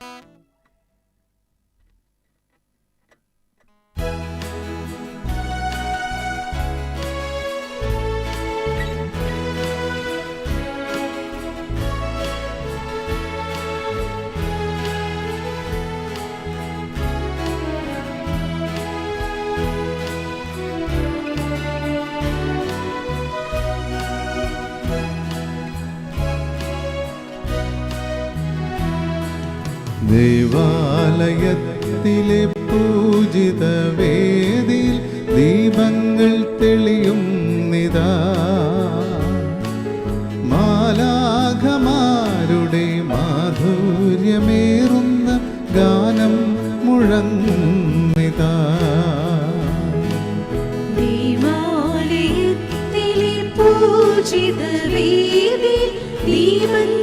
Bye. ദൈവാലയത്തിലെ പൂജിത വേദിയിൽ ദീപങ്ങൾ തെളിയും നിതാ. മാലാഘമാരുടെ മാധുര്യമേറുന്ന ഗാനം മുഴങ്ങിതാ ദൈവാലയത്തിലെ പൂജിത വേദി ദീപങ്ങൾ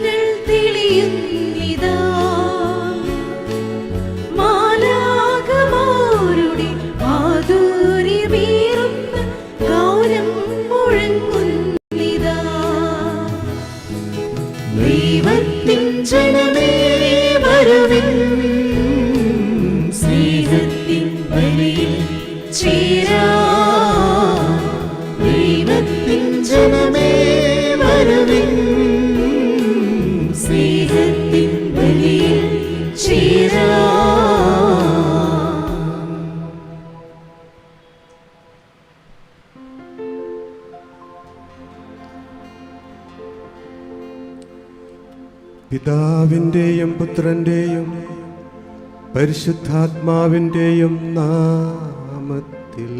പരിശുദ്ധാത്മാവിന്റെയും നാമത്തിൽ.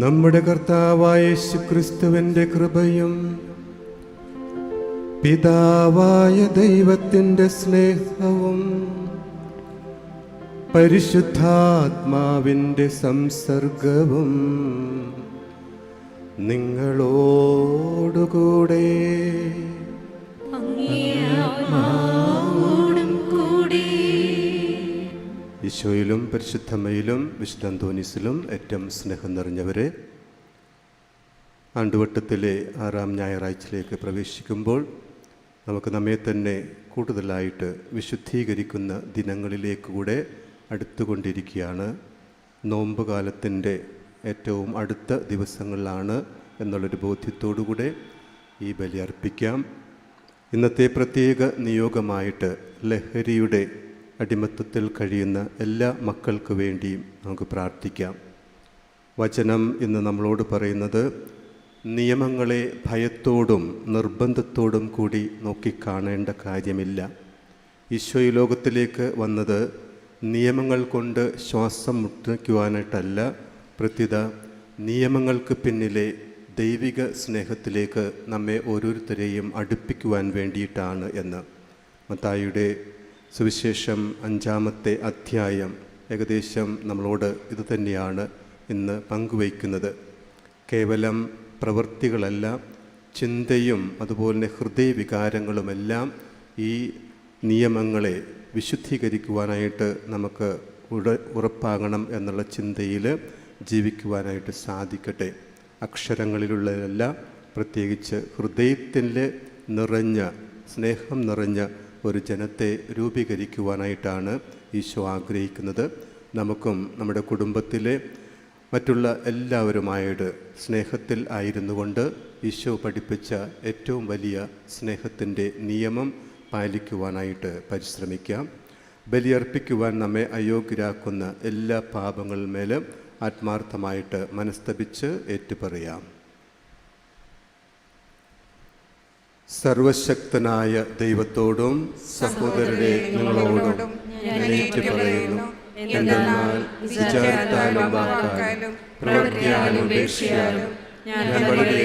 നമ്മുടെ കർത്താവായ യേശുക്രിസ്തുവിന്റെ കൃപയും പിതാവായ ദൈവത്തിന്റെ സ്നേഹവും പരിശുദ്ധാത്മാവിന്റെ സംസർഗവും നിങ്ങളോടുകൂടെ. കൂടെ ഈശോയിലും പരിശുദ്ധമ്മയിലും വിശുദ്ധ അന്തോനീസിലും ഏറ്റവും സ്നേഹം നിറഞ്ഞവരെ ആണ്ടുവട്ടത്തിലെ ആറാം ഞായറാഴ്ചയിലേക്ക് പ്രവേശിക്കുമ്പോൾ നമുക്ക് നമ്മെ തന്നെ കൂടുതലായിട്ട് വിശുദ്ധീകരിക്കുന്ന ദിനങ്ങളിലേക്ക് കൂടെ അടുത്തുകൊണ്ടിരിക്കുകയാണ്. നോമ്പ് കാലത്തിന്റെ ഏറ്റവും അടുത്ത ദിവസങ്ങളിലാണ് എന്നുള്ളൊരു ബോധ്യത്തോടുകൂടെ ഈ ബലി അർപ്പിക്കാം. ഇന്നത്തെ പ്രത്യേക നിയോഗമായിട്ട് ലഹരിയുടെ അടിമത്തത്തിൽ കഴിയുന്ന എല്ലാ മക്കൾക്ക് വേണ്ടിയും നമുക്ക് പ്രാർത്ഥിക്കാം. വചനം ഇന്ന് നമ്മളോട് പറയുന്നത് നിയമങ്ങളെ ഭയത്തോടും നിർബന്ധത്തോടും കൂടി നോക്കിക്കാണേണ്ട കാര്യമില്ല. ഈശോ ലോകത്തിലേക്ക് വന്നത് നിയമങ്ങൾ കൊണ്ട് ശ്വാസം മുട്ടിക്കുവാനായിട്ടല്ല പ്രത്യുത നിയമങ്ങൾക്ക് പിന്നിലെ ദൈവിക സ്നേഹത്തിലേക്ക് നമ്മെ ഓരോരുത്തരെയും അടുപ്പിക്കുവാൻ വേണ്ടിയിട്ടാണ് എന്ന്. മത്തായിയുടെ സുവിശേഷം അഞ്ചാമത്തെ അധ്യായം ഏകദേശം നമ്മളോട് ഇത് തന്നെയാണ് ഇന്ന് പങ്കുവയ്ക്കുന്നത്. കേവലം പ്രവൃത്തികളല്ല ചിന്തയും അതുപോലെ ഹൃദയവികാരങ്ങളുമെല്ലാം ഈ നിയമങ്ങളെ വിശുദ്ധീകരിക്കുവാനായിട്ട് നമുക്ക് ഉറപ്പാകണം എന്നുള്ള ചിന്തയിൽ ജീവിക്കുവാനായിട്ട് സാധിക്കട്ടെ. അക്ഷരങ്ങളിലുള്ളതല്ല പ്രത്യേകിച്ച് ഹൃദയത്തിൽ നിറഞ്ഞ സ്നേഹം നിറഞ്ഞ ഒരു ജനത്തെ രൂപീകരിക്കുവാനായിട്ടാണ് ഈശോ ആഗ്രഹിക്കുന്നത്. നമുക്കും നമ്മുടെ കുടുംബത്തിലെ മറ്റുള്ള എല്ലാവരുമായിട്ട് സ്നേഹത്തിൽ ആയിരുന്നു കൊണ്ട് ഈശോ പഠിപ്പിച്ച ഏറ്റവും വലിയ സ്നേഹത്തിന്റെ നിയമം പാലിക്കുവാനായിട്ട് പരിശ്രമിക്കാം. ബലിയർപ്പിക്കുവാൻ നമ്മെ അയോഗ്യരാക്കുന്ന എല്ലാ പാപങ്ങളിന്മേലും ആത്മാർത്ഥമായിട്ട് മനസ്തപിച്ച് ഏറ്റുപറയാം. സർവശക്തനായ ദൈവത്തോടും സഹോദരരെ നിങ്ങളോടും ഉപേക്ഷയാലും ഞാൻ വലിയ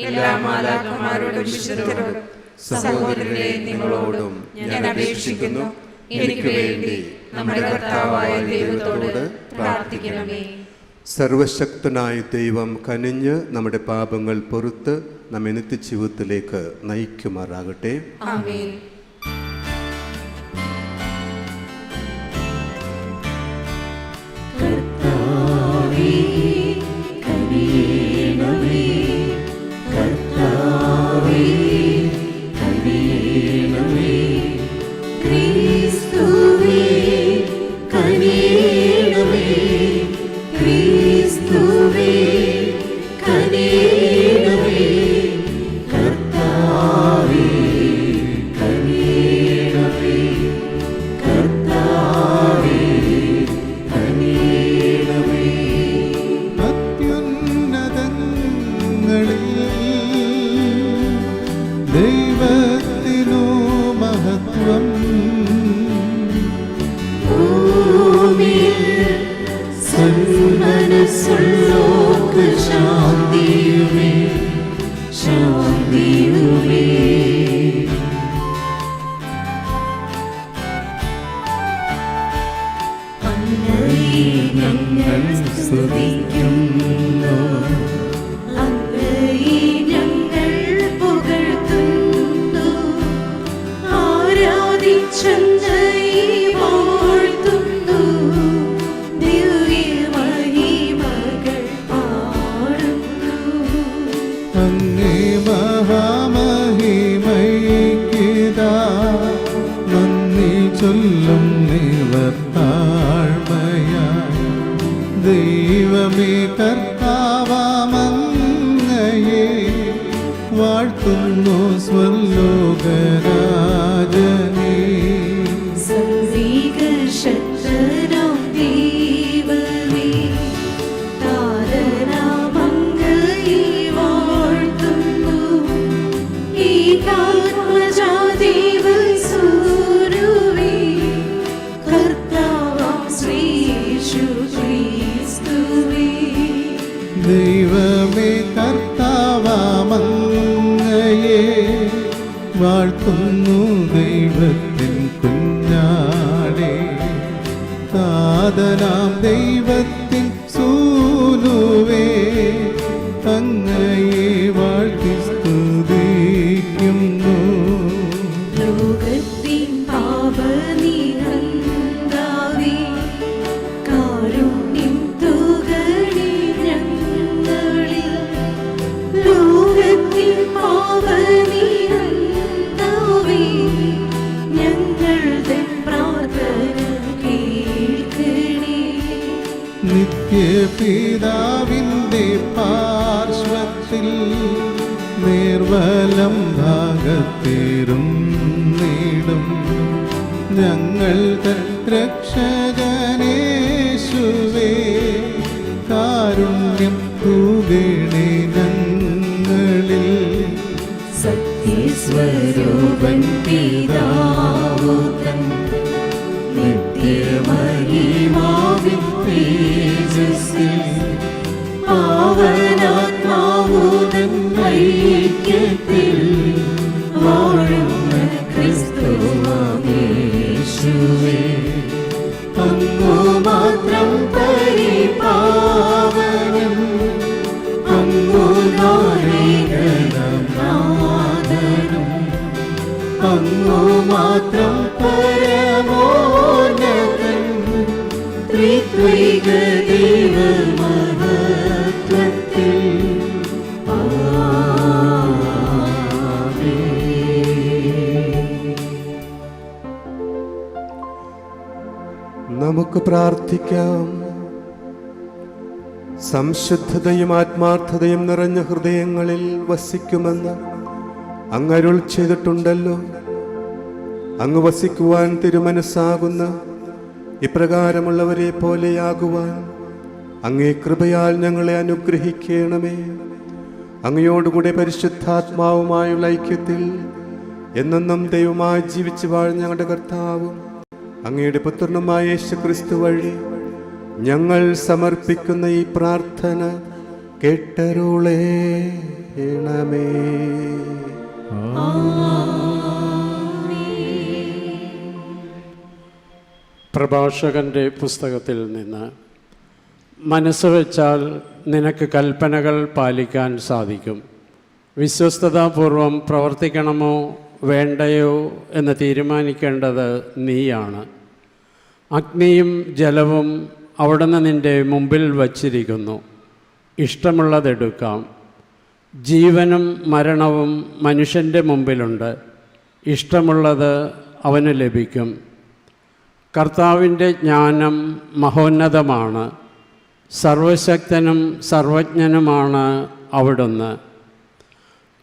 എല്ലാ മാതാക്കന്മാരോടും വിശുദ്ധരോടും സഹോദരരെ നിങ്ങളോടും ഞാൻ അപേക്ഷിക്കുന്നു. എനിക്ക് വേണ്ടി നമ്മുടെ കർത്താവായ ദൈവത്തോട് പ്രാർത്ഥിക്കണമേ. സർവശക്തനായ ദൈവം കനിഞ്ഞ് നമ്മുടെ പാപങ്ങൾ പൊറുത്ത് നമ്മെ നിത്യജീവിതത്തിലേക്ക് നയിക്കുമാറാകട്ടെ. ആമേൻ. They பிதர் ദൈവത്തിൻ കുഞ്ഞാടേ. താതനാം ദൈവത്തിൻ ഞങ്ങൾ തൻ രക്ഷകനേശുവേ കാരുണ്യം തൂകണേ ഞങ്ങളിൽ. സത്യസ്വരൂപൻ പിതാവുതൻ നിത്യമഹിമാവിൻ തേജസ്സിൽ പാവനാത്മാവുതൻ ഐക്യത്തിൽ മാത്രം പരമോന്നതൻ ത്രിത്വൈക ദൈവമഹത്വത്തിൽ. നമുക്ക് പ്രാർത്ഥിക്കാം. സംശുദ്ധതയും ആത്മാർത്ഥതയും നിറഞ്ഞ ഹൃദയങ്ങളിൽ വസിക്കുമെന്ന് അങ്ങരുൾ ചെയ്തിട്ടുണ്ടല്ലോ. അങ്ങ് വസിക്കുവാൻ തിരുമനസ്സാകുന്ന ഇപ്രകാരമുള്ളവരെ പോലെയാകുവാൻ അങ്ങേ കൃപയാൽ ഞങ്ങളെ അനുഗ്രഹിക്കണമേ. അങ്ങയോടുകൂടെ പരിശുദ്ധാത്മാവുമായുള്ള ഐക്യത്തിൽ എന്നെന്നും ദൈവമായി ജീവിച്ചു വാഴ ഞങ്ങളുടെ കർത്താവും അങ്ങയുടെ പുത്രനുമായ യേശു ക്രിസ്തു വഴി ഞങ്ങൾ സമർപ്പിക്കുന്ന ഈ പ്രാർത്ഥന കേട്ടരുളേണമേ പ്രഭാഷകന്റെ പുസ്തകത്തിൽ നിന്ന്. മനസ്സ് വെച്ചാൽ നിനക്ക് കൽപ്പനകൾ പാലിക്കാൻ സാധിക്കും. വിശ്വസ്തതാപൂർവം പ്രവർത്തിക്കണമോ വേണ്ടയോ എന്ന് തീരുമാനിക്കേണ്ടത് നീയാണ്. അഗ്നിയും ജലവും അവിടുന്ന് നിന്റെ മുമ്പിൽ വച്ചിരിക്കുന്നു. ഇഷ്ടമുള്ളതെടുക്കാം. ജീവനും മരണവും മനുഷ്യന്റെ മുമ്പിലുണ്ട്. ഇഷ്ടമുള്ളത് അവന് ലഭിക്കും. കർത്താവിന്റെ ജ്ഞാനം മഹോന്നതമാണ്. സർവശക്തനും സർവജ്ഞനുമാണ് അവിടുന്ന്.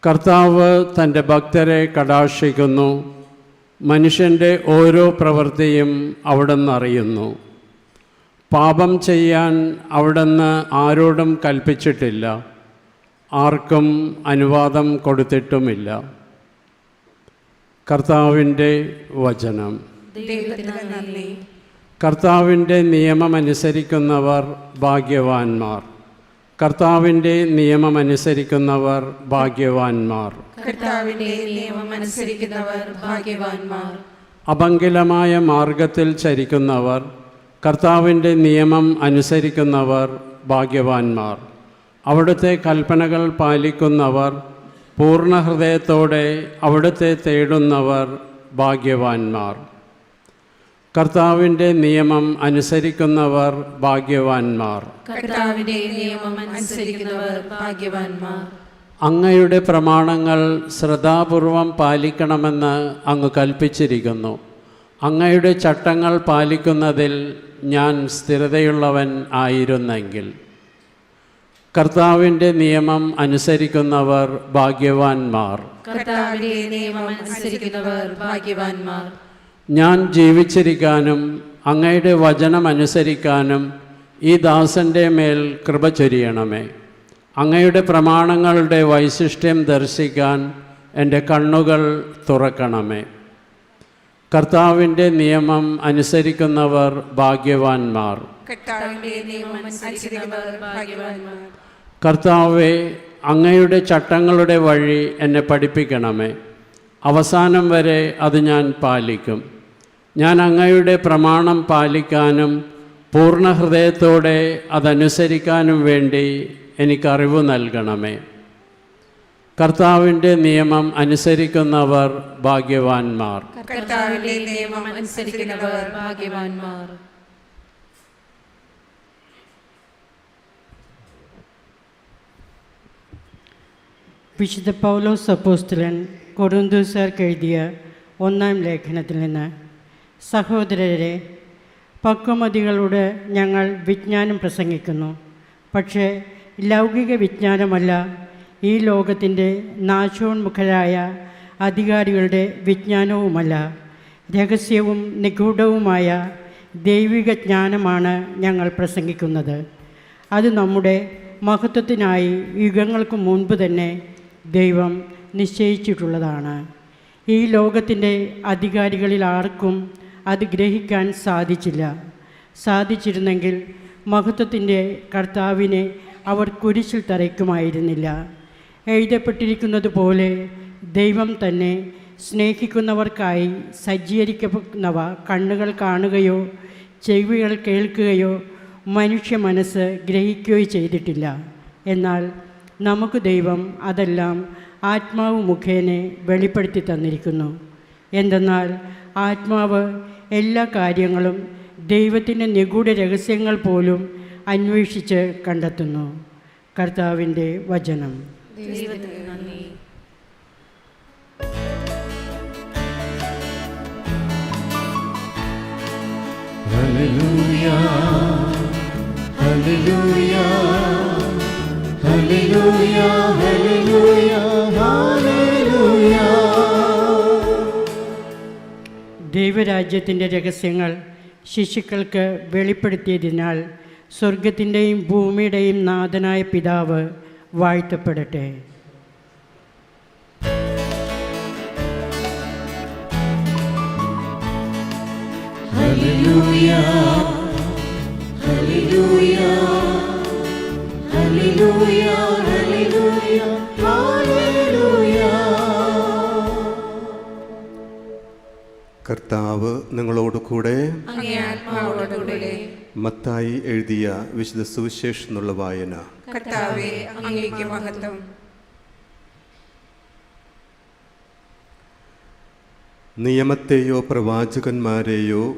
കർത്താവ് തന്റെ ഭക്തരെ കടാക്ഷിക്കുന്നു. മനുഷ്യന്റെ ഓരോ പ്രവൃത്തിയും അവിടുന്ന് അറിയുന്നു. പാപം ചെയ്യാൻ അവിടുന്ന് ആരോടും കൽപ്പിച്ചിട്ടില്ല. ആർക്കും അനുവാദം കൊടുത്തിട്ടുമില്ല. കർത്താവിന്റെ വചനം. കർത്താവിന്റെ നിയമമനുസരിക്കുന്നവർ ഭാഗ്യവാന്മാർ. കർത്താവിന്റെ നിയമമനുസരിക്കുന്നവർ ഭാഗ്യവാന്മാർ. കർത്താവിന്റെ നിയമം അനുസരിക്കുന്നവർ ഭാഗ്യവാന്മാർ. അപങ്കിലമായ മാർഗത്തിൽ ചരിക്കുന്നവർ കർത്താവിന്റെ നിയമം അനുസരിക്കുന്നവർ ഭാഗ്യവാന്മാർ. അവിടുത്തെ കൽപ്പനകൾ പാലിക്കുന്നവർ പൂർണ ഹൃദയത്തോടെ അവിടുത്തെ തേടുന്നവർ ഭാഗ്യവാന്മാർ. കർത്താവിന്റെ നിയമം അനുസരിക്കുന്നവർ ഭാഗ്യവാന്മാർ. കർത്താവിന്റെ നിയമം അനുസരിക്കുന്നവർ ഭാഗ്യവാന്മാർ. അങ്ങയുടെ പ്രമാണങ്ങൾ ശ്രദ്ധാപൂർവം പാലിക്കണമെന്ന് അങ്ങ് കൽപ്പിച്ചിരിക്കുന്നു. അങ്ങയുടെ ചട്ടങ്ങൾ പാലിക്കുന്നതിൽ ഞാൻ സ്ഥിരതയുള്ളവൻ ആയിരുന്നെങ്കിൽ. കർത്താവിന്റെ നിയമം അനുസരിക്കുന്നവർ ഭാഗ്യവാന്മാർ. കർത്താവിന്റെ നിയമം അനുസരിക്കുന്നവർ ഭാഗ്യവാന്മാർ. ഞാൻ ജീവിച്ചിരിക്കാനും അങ്ങയുടെ വചനമനുസരിക്കാനും ഈ ദാസന്റെ മേൽ കൃപ ചൊരിയണമേ. അങ്ങയുടെ പ്രമാണങ്ങളുടെ വൈശിഷ്ട്യം ദർശിക്കാൻ എന്റെ കണ്ണുകൾ തുറക്കണമേ. കർത്താവിന്റെ നിയമം അനുസരിക്കുന്നവർ ഭാഗ്യവാന്മാർ. കർത്താവെ അങ്ങയുടെ ചട്ടങ്ങളുടെ വഴി എന്നെ പഠിപ്പിക്കണമേ. അവസാനം വരെ അത് ഞാൻ പാലിക്കും. ഞാൻ അങ്ങയുടെ പ്രമാണം പാലിക്കാനും പൂർണ ഹൃദയത്തോടെ അതനുസരിക്കാനും വേണ്ടി എനിക്കറിവ് നൽകണമേ. കർത്താവിന്റെ നിയമം അനുസരിക്കുന്നവർ ഭാഗ്യവാന്മാർ. കർത്താവിന്റെ നിയമം അനുസരിക്കുന്നവർ ഭാഗ്യവാന്മാർ. വിശുദ്ധ പൗലോസ് അപ്പോസ്തലൻ കൊടുന്തൂസാർക്ക് എഴുതിയ ഒന്നാം ലേഖനത്തിൽ നിന്ന് സഹോദരരെ പക്വമതികളോട് ഞങ്ങൾ വിജ്ഞാനം പ്രസംഗിക്കുന്നു. പക്ഷേ ലൗകിക വിജ്ഞാനമല്ല ഈ ലോകത്തിന്റെ നാശോന്മുഖരായ അധികാരികളുടെ വിജ്ഞാനവുമല്ല. രഹസ്യവും നിഗൂഢവുമായ ദൈവിക ജ്ഞാനമാണ് ഞങ്ങൾ പ്രസംഗിക്കുന്നത്. അത് നമ്മുടെ മഹത്വത്തിനായി യുഗങ്ങൾക്ക് മുൻപ് തന്നെ ദൈവം നിശ്ചയിച്ചിട്ടുള്ളതാണ്. ഈ ലോകത്തിന്റെ അധികാരികളിൽ ആർക്കും അത് ഗ്രഹിക്കാൻ സാധിച്ചില്ല. സാധിച്ചിരുന്നെങ്കിൽ മഹത്വത്തിന്റെ കർത്താവിനെ അവർ കുരിശിൽ തറയ്ക്കുമായിരുന്നില്ല. എഴുതപ്പെട്ടിരിക്കുന്നത് പോലെ ദൈവം തന്നെ സ്നേഹിക്കുന്നവർക്കായി സജ്ജീകരിക്കുന്നവ കണ്ണുകൾ കാണുകയോ ചെവികൾ കേൾക്കുകയോ മനുഷ്യ മനസ്സ് ഗ്രഹിക്കുകയോ ചെയ്തിട്ടില്ല. എന്നാൽ നമുക്ക് ദൈവം അതെല്ലാം ആത്മാവ് മുഖേന വെളിപ്പെടുത്തി തന്നിരിക്കുന്നു. എന്തെന്നാൽ ആത്മാവ് എല്ലാ കാര്യങ്ങളും ദൈവത്തിന്റെ നിഗൂഢ രഹസ്യങ്ങൾ പോലും അന്വേഷിച്ച് കണ്ടെത്തുന്നു. കർത്താവിന്റെ വചനം. Hallelujah, hallelujah, hallelujah, ഹല്ലേലൂയ. ദൈവരാജ്യത്തിന്റെ രഹസ്യങ്ങൾ ശിശുക്കൾക്ക് വെളിപ്പെടുത്തിയതിനാൽ സ്വർഗത്തിന്റെയും ഭൂമിയുടെയും നാഥനായ പിതാവ് വാഴ്ത്തപ്പെടട്ടെ. ഹല്ലേലൂയ ഹല്ലേലൂയ ഹല്ലേലൂയ ഹല്ലേലൂയ. കർത്താവ് നിങ്ങളോട് കൂടെ. മത്തായി എഴുതിയ വിശുദ്ധ സുവിശേഷം എന്നുള്ള വായന നിയമത്തെയോ പ്രവാചകന്മാരെയോ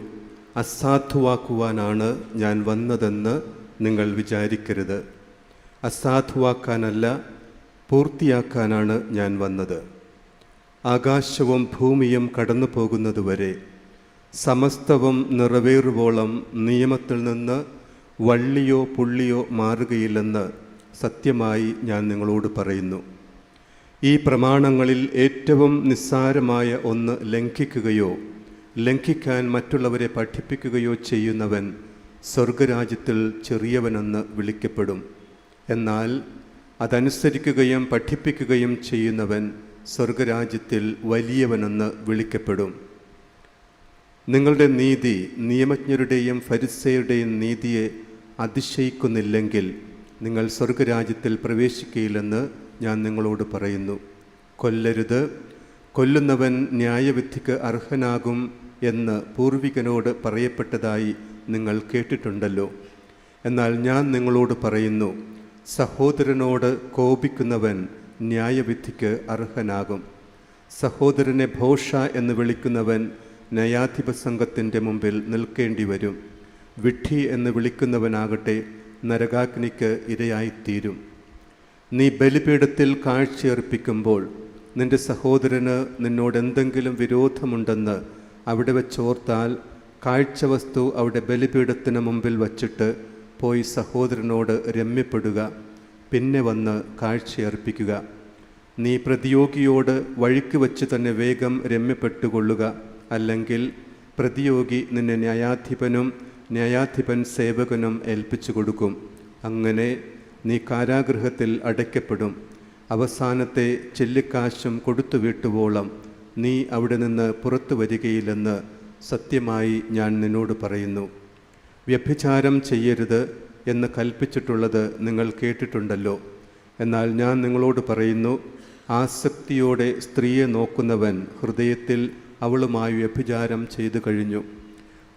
അസാധുവാക്കുവാനാണ് ഞാൻ വന്നതെന്ന് നിങ്ങൾ വിചാരിക്കരുത്. അസാധുവാക്കാനല്ല പൂർത്തിയാക്കാനാണ് ഞാൻ വന്നത്. ആകാശവും ഭൂമിയും കടന്നു പോകുന്നതുവരെ സമസ്തവും നിറവേറുവോളം നിയമത്തിൽ നിന്ന് വള്ളിയോ പുള്ളിയോ മാറുകയില്ലെന്ന് സത്യമായി ഞാൻ നിങ്ങളോട് പറയുന്നു. ഈ പ്രമാണങ്ങളിൽ ഏറ്റവും നിസ്സാരമായ ഒന്ന് ലംഘിക്കുകയോ ലംഘിക്കാൻ മറ്റുള്ളവരെ പഠിപ്പിക്കുകയോ ചെയ്യുന്നവൻ സ്വർഗരാജ്യത്തിൽ ചെറിയവനെന്ന് വിളിക്കപ്പെടും. എന്നാൽ അതനുസരിക്കുകയും പഠിപ്പിക്കുകയും ചെയ്യുന്നവൻ സ്വർഗരാജ്യത്തിൽ വലിയവനെന്ന് വിളിക്കപ്പെടും. നിങ്ങളുടെ നീതി നിയമജ്ഞരുടെയും ഫരിസയുടെയും നീതിയെ അതിശയിക്കുന്നില്ലെങ്കിൽ നിങ്ങൾ സ്വർഗരാജ്യത്തിൽ പ്രവേശിക്കയില്ലെന്ന് ഞാൻ നിങ്ങളോട് പറയുന്നു. കൊല്ലരുത്. കൊല്ലുന്നവൻ ന്യായവിധിക്ക് അർഹനാകും എന്ന് പൂർവികനോട് പറയപ്പെട്ടതായി നിങ്ങൾ കേട്ടിട്ടുണ്ടല്ലോ. എന്നാൽ ഞാൻ നിങ്ങളോട് പറയുന്നു സഹോദരനോട് കോപിക്കുന്നവൻ ന്യായവിധിക്ക് അർഹനാകും. സഹോദരനെ ഭോഷ എന്ന് വിളിക്കുന്നവൻ നയാധിപ സംഘത്തിന്റെ മുമ്പിൽ നിൽക്കേണ്ടി വരും വിഡ്ഢി എന്ന് വിളിക്കുന്നവനാകട്ടെ നരകാഗ്നിക്ക് ഇരയായിത്തീരും. നീ ബലിപീഠത്തിൽ കാഴ്ചയർപ്പിക്കുമ്പോൾ നിന്റെ സഹോദരന് നിന്നോടെന്തെങ്കിലും വിരോധമുണ്ടെന്ന് അവിടെ വെച്ചോർത്താൽ കാഴ്ചവസ്തു അവിടെ ബലിപീഠത്തിന് മുമ്പിൽ വച്ചിട്ട് പോയി സഹോദരനോട് രമ്യപ്പെടുക. പിന്നെ വന്ന് കാഴ്ചയർപ്പിക്കുക. നീ പ്രതിയോഗിയോട് വഴിക്ക് വച്ച് തന്നെ വേഗം രമ്യപ്പെട്ടുകൊള്ളുക. അല്ലെങ്കിൽ പ്രതിയോഗി നിന്നെ ന്യായാധിപനും ന്യായാധിപൻ സേവകനും ഏൽപ്പിച്ചു കൊടുക്കും. അങ്ങനെ നീ കാരാഗൃഹത്തിൽ അടയ്ക്കപ്പെടും. അവസാനത്തെ ചെല്ലിക്കാശും കൊടുത്തു വീട്ടുവോളം നീ അവിടെ നിന്ന് പുറത്തു വരികയില്ലെന്ന് സത്യമായി ഞാൻ നിന്നോട് പറയുന്നു. വ്യഭിചാരം ചെയ്യരുത്. എന്ന് കൽപ്പിച്ചിട്ടുള്ളത് നിങ്ങൾ കേട്ടിട്ടുണ്ടല്ലോ. എന്നാൽ ഞാൻ നിങ്ങളോട് പറയുന്നു ആസക്തിയോടെ സ്ത്രീയെ നോക്കുന്നവൻ ഹൃദയത്തിൽ അവളുമായി വ്യഭിചാരം ചെയ്തു കഴിഞ്ഞു.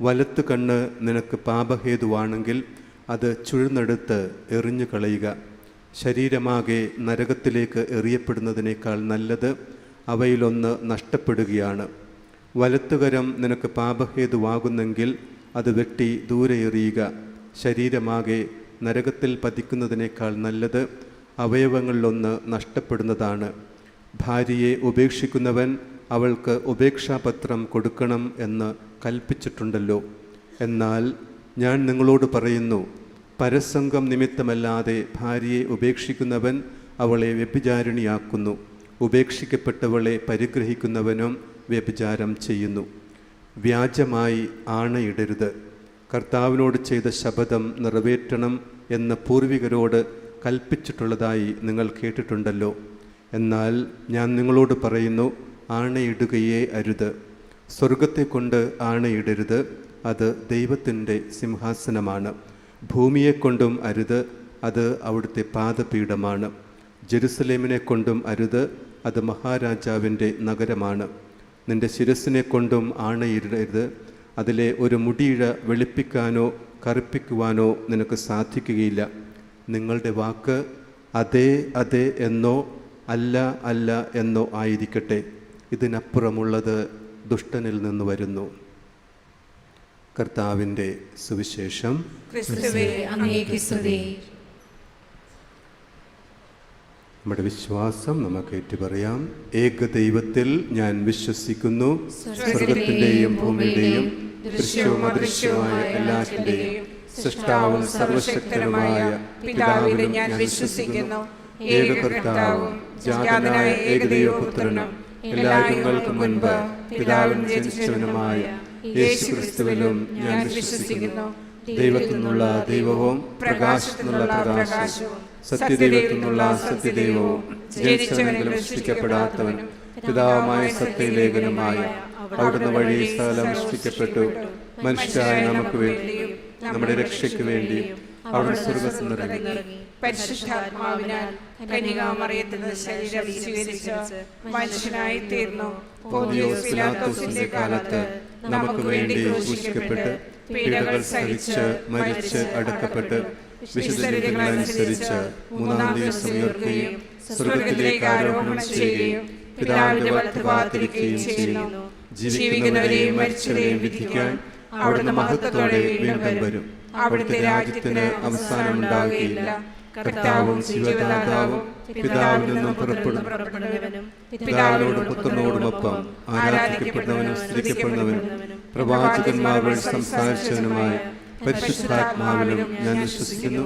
വലത്ത് കണ്ണ് നിനക്ക് പാപഹേതുവാണെങ്കിൽ അത് ചുഴന്നെടുത്ത് എറിഞ്ഞു കളയുക. ശരീരമാകെ നരകത്തിലേക്ക് എറിയപ്പെടുന്നതിനേക്കാൾ നല്ലത് അവയിലൊന്ന് നഷ്ടപ്പെടുകയാണ്. വലത്തുകരം നിനക്ക് പാപഹേതുവാകുന്നെങ്കിൽ അത് വെട്ടി ദൂരെ എറിയുക. ശരീരമാകെ നരകത്തിൽ പതിക്കുന്നതിനേക്കാൾ നല്ലത് അവയവങ്ങളിലൊന്ന് നഷ്ടപ്പെടുന്നതാണ്. ഭാര്യയെ ഉപേക്ഷിക്കുന്നവൻ അവൾക്ക് ഉപേക്ഷാപത്രം കൊടുക്കണം എന്ന് കൽപ്പിച്ചിട്ടുണ്ടല്ലോ. എന്നാൽ ഞാൻ നിങ്ങളോട് പറയുന്നു പരസംഗം നിമിത്തമല്ലാതെ ഭാര്യയെ ഉപേക്ഷിക്കുന്നവൻ അവളെ വ്യഭിചാരിണിയാക്കുന്നു. ഉപേക്ഷിക്കപ്പെട്ടവളെ പരിഗ്രഹിക്കുന്നവനും വ്യഭിചാരം ചെയ്യുന്നു. വ്യാജമായി ആണയിടരുത്. കർത്താവിനോട് ചെയ്ത ശപഥം നിറവേറ്റണം എന്ന പൂർവികരോട് കൽപ്പിച്ചിട്ടുള്ളതായി നിങ്ങൾ കേട്ടിട്ടുണ്ടല്ലോ. എന്നാൽ ഞാൻ നിങ്ങളോട് പറയുന്നു ആണയിടുകയേ അരുത്. സ്വർഗത്തെ കൊണ്ട് ആണയിടരുത് അത് ദൈവത്തിന്റെ സിംഹാസനമാണ്. ഭൂമിയെക്കൊണ്ടും അരുത് അത് അവിടുത്തെ പാദപീഠമാണ്. ജെറുസലേമിനെ കൊണ്ടും അരുത് അത് മഹാരാജാവിന്റെ നഗരമാണ്. നിന്റെ ശിരസിനെ കൊണ്ടും ആണയിടരുത് അതിലെ ഒരു മുടിയിഴ വെളുപ്പിക്കാനോ കറുപ്പിക്കുവാനോ നിനക്ക് സാധിക്കുകയില്ല. നിങ്ങളുടെ വാക്ക് അതെ അതെ എന്നോ അല്ല അല്ല എന്നോ ആയിരിക്കട്ടെ. ഇതിനപ്പുറമുള്ളത് ദുഷ്ടനിൽ നിന്ന് വരുന്നു. കർത്താവിന്റെ സുവിശേഷം. നമ്മുടെ വിശ്വാസം നമുക്ക് ഏറ്റുപറയാം. ഏക ദൈവത്തിൽ ഞാൻ വിശ്വസിക്കുന്നു. സ്വർഗത്തിന്റെയും ഭൂമിയുടെയും ദൃശ്യവും അദൃശ്യവുമായ എല്ലാറ്റിന്റെയും സൃഷ്ടാവും സർവശക്തനുമായ പിതാവിനെ ഞാൻ വിശ്വസിക്കുന്നു. ഏക കർത്താവും ജാതനായ ഏകദൈവപുത്രനും എല്ലാ യുഗങ്ങൾക്കും മുൻപ് പിതാവിന് ജനിച്ചവനുമായ യേശു ക്രിസ്തുവിലും ഞാൻ വിശ്വസിക്കുന്നു. ദൈവത്തിൽ നിന്നുള്ള ദൈവവും പ്രകാശത്തിൽ നിന്നുള്ള പ്രകാശവും സത്യദൈവത്തിൽ നിന്നുള്ള സത്യദൈവവും ജനിച്ചവനെങ്കിലും സൃഷ്ടിക്കപ്പെടാത്തവനും പിതാവുമായ സത്യലേഖനമായ അവിടുന്ന് വഴി സ്ഥലം സൃഷ്ടിക്കപ്പെട്ടു. മനുഷ്യരായ നമുക്ക് വേണ്ടിയും നമ്മുടെ രക്ഷയ്ക്ക് വേണ്ടി സ്വർഗത്തിൽ നിന്നിറങ്ങി പരിശുദ്ധാത്മാവിനാൽ കന്യകാമറിയത്തിന് ശരീരം സ്വീകരിച്ച് മനുഷ്യനായി തീർന്നു. പോന്തിയോസ് പിലാത്തോസിന്റെ കാലത്ത് നമുക്ക് വേണ്ടി സൂക്ഷിക്കപ്പെട്ട് പീഡകൾ സഹിച്ച് മരിച്ച് അടുക്കപ്പെട്ട് വിശുദ്ധനുസരിച്ച് മൂന്നാം ദിവസം ഉയർക്കുകയും സ്വർഗത്തിലേക്ക് ആരോപണം ചെയ്യുകയും പിതാവിന്റെ വലത്തുഭാഗത്തിരിക്കുകയും ചെയ്യുന്നു. ജീവിക്കുന്നവരെയും മരിച്ചവരെയും വിധിക്കാൻ അവിടുന്ന് മഹത്വത്തോടെ വീണ്ടും വരും അവിടുത്തെ രാജ്യത്തിന് അവസാനമുണ്ടാകുകയില്ല കർത്താവും ശിവദാതാവും പിതാവിൽ നിന്നും പുറപ്പെടുന്നവനും പിതാവിനോട് പുത്രനോടുമൊപ്പം ആരാധിക്കപ്പെടുന്നവനും സ്തുതിക്കപ്പെടുന്നവനും പ്രവാചകന്മാർ വഴി പരിശുദ്ധാത്മാവിലും ഞാൻ വിശ്വസിക്കുന്നു.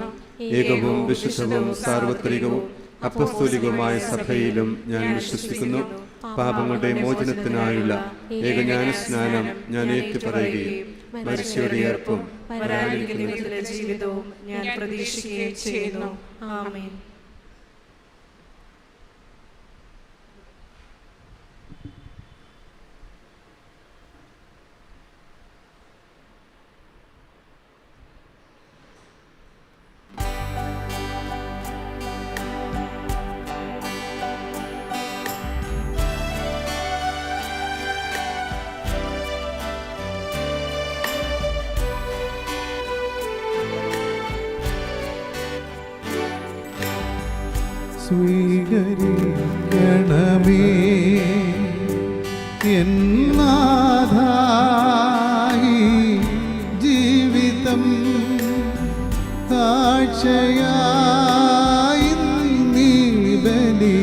ഏകവും വിശുദ്ധവും സാർവത്രികവും അപ്പസ്തോലികവുമായ സഭയിലും ഞാൻ വിശ്വസിക്കുന്നു. പാപങ്ങളുടെ മോചനത്തിനായുള്ള ഏകജ്ഞാന സ്നാനം ഞാൻ ഏറ്റുപറയുകയും മരിച്ചവരുടെ ഏർപ്പും ജീവിതവും ഞാൻ പ്രതീക്ഷിക്കുകയും ചെയ്യുന്നു. ആമേൻ. സ്വീകരിക്കണമേ. ജീവിതം നീ ബലി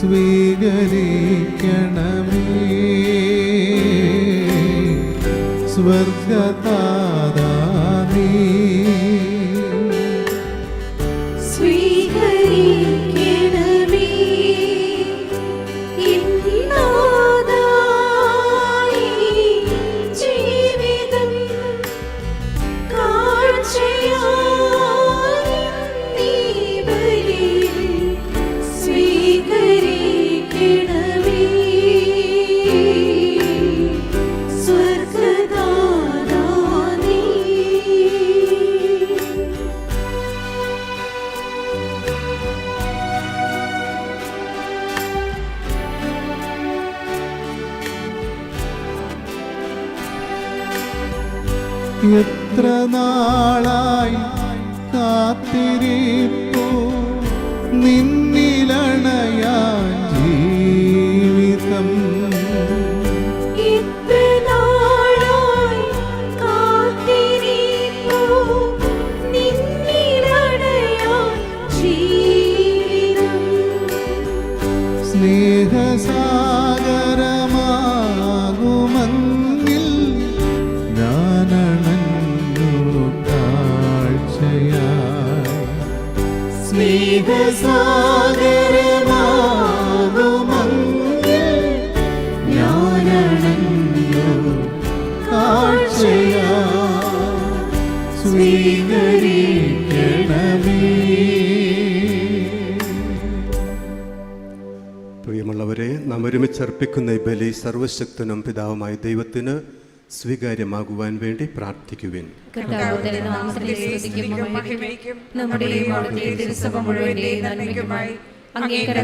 സ്വീകരിക്കണമേ. സ്വർഗതാദാ പ്രിയമുള്ളവരെ നാം ഒരുമിച്ചർപ്പിക്കുന്ന ഈ ബലി സർവശക്തനും പിതാവുമായ ദൈവത്തിന് സ്വീകാര്യമാകുവാൻ വേണ്ടി പ്രാർത്ഥിക്കുവിൻ. കർത്താവിന്റെ